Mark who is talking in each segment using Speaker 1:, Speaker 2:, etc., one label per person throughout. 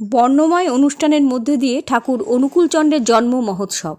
Speaker 1: বর্ণময় অনুষ্ঠানের মধ্যে দিয়ে ঠাকুর অনুকূলচন্দ্রের জন্ম মহোৎসব।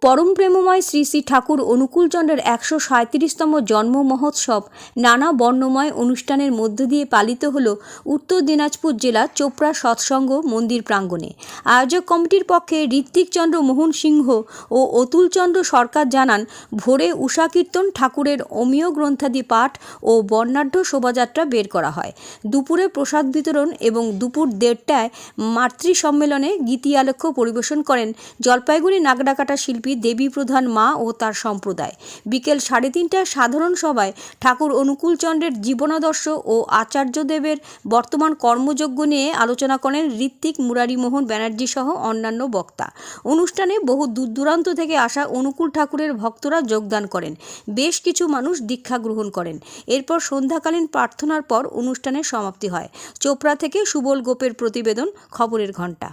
Speaker 1: পরম প্রেমময় শ্রী শ্রী ঠাকুর অনুকূলচন্দ্রের একশো সাঁত্রিশতম জন্ম মহোৎসব নানা বর্ণময় অনুষ্ঠানের মধ্য দিয়ে পালিত হল উত্তর দিনাজপুর জেলার চোপড়া সৎসঙ্গ মন্দির প্রাঙ্গণে। আয়োজক কমিটির পক্ষে ঋত্বিক চন্দ্র মোহন সিংহ ও অতুলচন্দ্র সরকার জানান, ভোরে উষা কীর্তন ঠাকুরের অমীয় গ্রন্থাদি পাঠ ও বর্ণাঢ্য শোভাযাত্রা বের করা হয়। দুপুরে প্রসাদ বিতরণ এবং দুপুর দেড়টায় মাতৃ সম্মেলনে গীতি আলেখ্য পরিবেশন করেন জলপাইগুড়ি নাগডাকাটা শিল্পী দেবী প্রধান মা ও তার সম্প্রদায়। বিকেল সাড়ে তিনটায় সাধারণ সভায় ঠাকুর অনুকূলচন্দ্রের জীবনাদর্শ ও আচার্যদেবের বর্তমান কর্মযজ্ঞ নিয়ে আলোচনা করেন ঋত্বিক মুরারিমোহন ব্যানার্জি সহ অন্যান্য বক্তা। অনুষ্ঠানে বহু দূর দূরান্ত থেকে আসা অনুকূল ঠাকুরের ভক্তরা যোগদান করেন। বেশ কিছু মানুষ দীক্ষা গ্রহণ করেন। এরপর সন্ধ্যাকালীন প্রার্থনার পর অনুষ্ঠানের সমাপ্তি হয়। চোপড়া থেকে সুবল গোপের প্রতিবেদন, খবরের ঘণ্টা।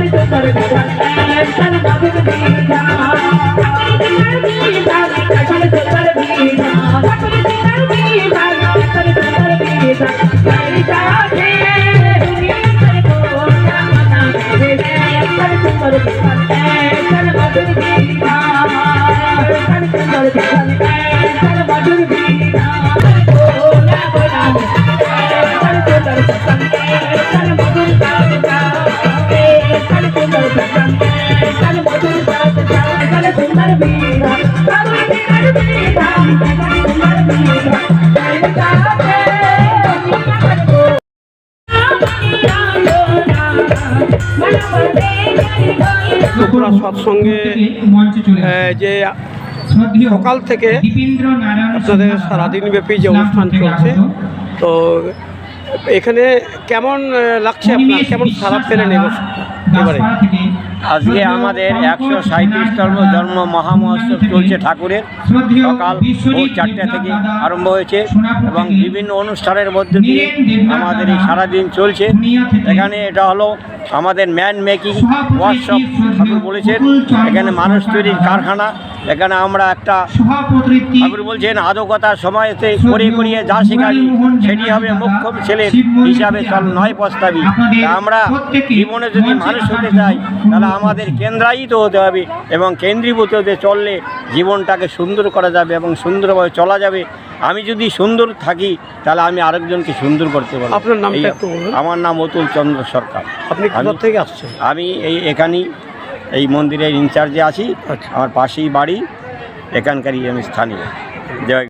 Speaker 2: ত্রিপুরা সৎসঙ্গে যে সকাল থেকে আপনাদের সারাদিনব্যাপী যে অনুষ্ঠান চলছে, তো এখানে কেমন লাগছে আপনার? কেমন সারা পেলেন এবারে
Speaker 3: আজকে আমাদের একশো সাঁত্রিশতম জন্ম মহামহোৎসব চলছে ঠাকুরের। সকাল ভোর চারটে থেকে আরম্ভ হয়েছে এবং বিভিন্ন অনুষ্ঠানের মধ্যে দিয়ে আমাদের এই সারাদিন চলছে। এখানে এটা হলো আমাদের ম্যান মেকিং ওয়ার্কশপ ঠাকুর বলেছেন। এখানে মানুষ তৈরির কারখানা, এখানে আমরা একটা ঠাকুর বলছেন আদকতার সময়তে করে করিয়ে যা শেখাবি সেটি হবে মুখ্যম ছেলের হিসাবে চল, নয় প্রস্তাবি আমরা জীবনে যদি মানুষ হতে চাই, তাহলে আমাদের কেন্দ্রায়িত হতে হবে এবং কেন্দ্রীভূত হতে চললে জীবনটাকে সুন্দর করা যাবে এবং সুন্দরভাবে চলা যাবে। আমি যদি সুন্দর থাকি তাহলে আমি আরেকজনকে সুন্দর করতে পারব।
Speaker 2: আপনার বলুন।
Speaker 3: আমার নাম অতুল চন্দ্র সরকার।
Speaker 2: আপনি থেকে আসছেন?
Speaker 3: আমি এই এখানেই এই মন্দিরের ইনচার্জে আছি।
Speaker 2: আচ্ছা।
Speaker 3: আমার পাশেই বাড়ি এখানকারই আমি স্থানীয়। জয়